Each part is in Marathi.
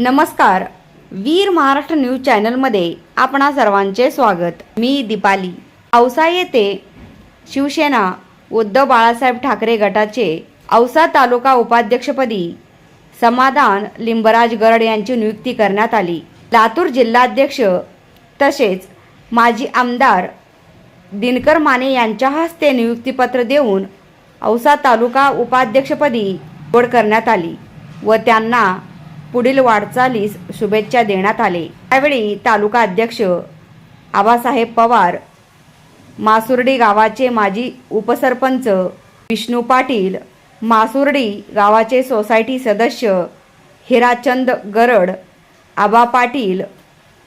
नमस्कार. वीर महाराष्ट्र न्यूज चॅनलमध्ये आपणा सर्वांचे स्वागत. मी दीपाली. औसा येथे शिवसेना उद्धव बाळासाहेब ठाकरे गटाचे औसा तालुका उपाध्यक्षपदी समाधान लिंबराज गरड यांची नियुक्ती करण्यात आली. लातूर जिल्हाध्यक्ष तसेच माजी आमदार दिनकर माने यांच्या हस्ते नियुक्तीपत्र देऊन औसा तालुका उपाध्यक्षपदी निवड करण्यात आली व त्यांना पुढील वाटचालीस शुभेच्छा देण्यात आले. त्यावेळी तालुका अध्यक्ष आबासाहेब पवार मासुर्डी गावाचे माजी उपसरपंच विष्णू पाटील मासुर्डी गावाचे सोसायटी सदस्य हिराचंद गरड आबा पाटील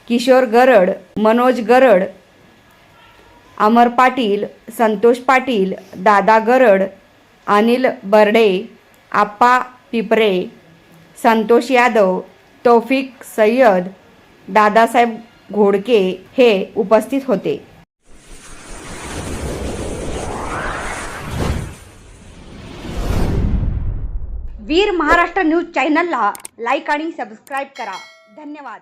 किशोर गरड मनोज गरड अमर पाटील संतोष पाटील दादा गरड अनिल बर्डे आप्पा पिपरे संतोष यादव तौफिक सय्यद दादासाहेब घोडके हे उपस्थित होते. वीर महाराष्ट्र न्यूज चॅनलला लाईक आणि सबस्क्राईब करा. धन्यवाद.